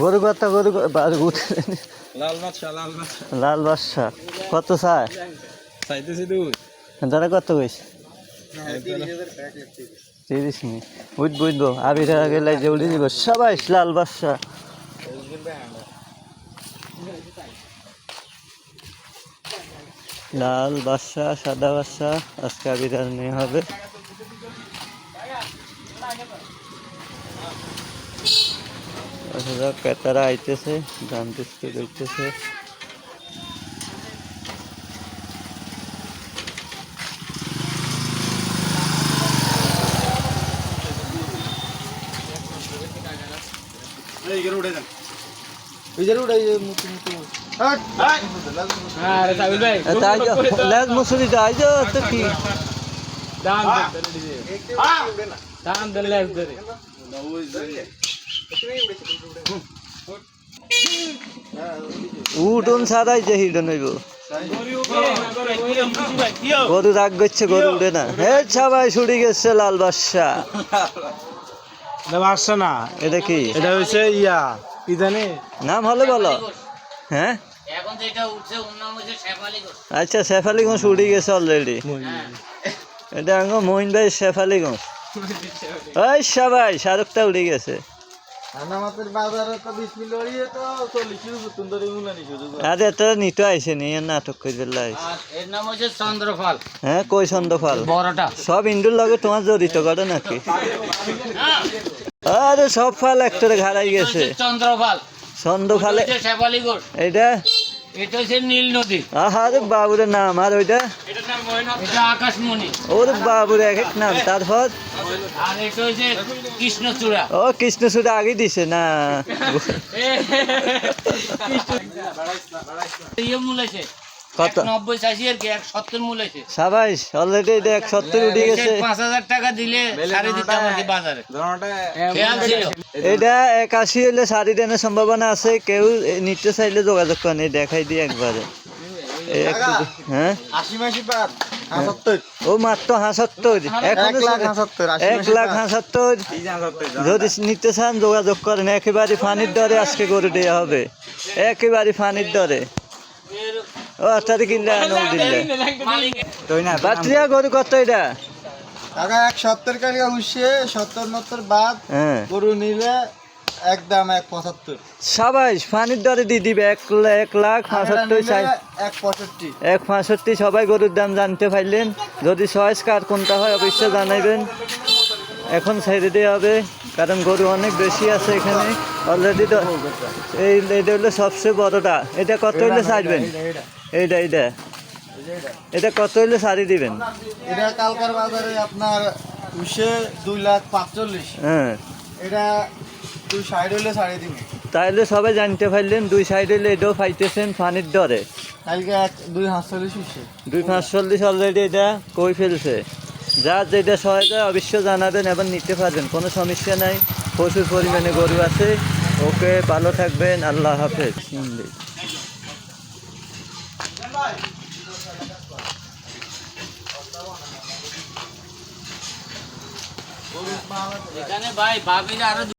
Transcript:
গরু কত গরু লাল বাদশা লাল বাদশা। লাল বাদশা। কত চায়? চাইতেছি দুই। দাদা কত কইছে? তিরিশ নি। বুঝ বুঝব আবির যে দিব। সবাই লাল বাদশা। লাল বাদশা সাদা বাদশা আজকে আবির নিয়ে হবে। আচ্ছা ক্রেতারা আইতেছে দাম দিচ্ছে দেখতেছে আরে সাবিল ভাই তাই লেজ মুসুরি যাই তো কি উঠুন সাদাই যে হিডন হইব গরু রাগ করছে গরু উঠে না হে সবাই ছুটি গেছে লাল বাদশা না এটা কি এটা হচ্ছে ইয়া কি নাম হলে বলো হ্যাঁ এখন যেটা উঠছে ওর নাম হচ্ছে শেফালি ঘোষ আচ্ছা শেফালিগঞ্জ উঠে গেছে অলরেডি এটা আঙ্গ মহিন ভাই শেফালিগঞ্জ ওই সবাই শাহরুখটা উঠে গেছে। আর এটা নিতে আইসে নি নাটক করে দিল্লা এর নাম হচ্ছে চন্দ্রফল। হ্যাঁ কই বড়টা। সব ইন্দুর লগে তোমার জড়িত করে নাকি? আরে সব ফাল একটারে ঘাড়াই গেছে। চন্দ্রফল। ঘোষ এইটা এটা হচ্ছে নীল নদী আহারে বাবুরের নাম আর ওইটা এটা আকাশমণি ওর বাবুর এক এক নাম তারপর আর এটা হচ্ছে কৃষ্ণচূড়া ও কৃষ্ণচূড়া আগে দিছে না ইয়ে মূলেছে কত? নব্বই চাষি আর কি এক সত্তর মূলেছে সাবাইশ অলরেডি এটা এক সত্তর উঠে গেছে। পাঁচ হাজার টাকা দিলে সাড়ে দিতাম আর বাজারে। এটা একাশি হলে শাড়ি দেনের সম্ভাবনা আছে। কেউ নিতে চাইলে যোগাযোগ করেন দেখাই দিই একবারে। হ্যাঁ? আশি মাসি পার ও মাত্র হাসাত্তর এক লাখ হাসত্তর আশি এক লাখ হাসাত্তর যদি নিতে চান যোগাযোগ করেন। একেবারে ফানির দরে আজকে করে দেওয়া হবে। একেবারে ফানির দরে। গরু কত এটা? কাকা এক সত্তর হুসে সত্তর বাদ হ্যাঁ। গরু নিলে একদম এক পঁচাত্তর। সবাই ফানির দরে দিয়ে দিবে এক এক লাখ পঁচাত্তর এক পঁয়ষট্টি এক পঁয়ষট্টি সবাই গরুর দাম জানতে পারলেন। যদি চয়েস কার কোনটা হয় অবশ্যই জানাইবেন। এখন ছেড়ে দেওয়া হবে কারণ গরু অনেক বেশি আছে এখানে। অলরেডি তো এই এটা হলো সবচেয়ে বড়টা। এটা কত হইলে ছাড়বেন এইটা এইটা। এটা কত হইলে ছাড়ি দিবেন? এটা কালকার বাজারে আপনার হুসে দুই লাখ পাঁচচল্লিশ। হ্যাঁ। এটা দুই সাইড হইলে সাড়ে দিন তাইলে সবাই জানতে পারলেন দুই সাইড হইলে এটাও পাইতেছেন ফানির দরে। কালকে এক দুই হাঁসচল্লিশ হুসে দুই পাঁচচল্লিশ অলরেডি এটা কই ফেলছে। যার যেটা সহায়তা অবশ্য জানাবেন এবং নিতে পারবেন কোনো সমস্যা নাই। প্রচুর পরিমাণে গরু আছে। ওকে ভালো থাকবেন আল্লাহ হাফেজ। হিন্দি এখানে ভাই বাবির আরও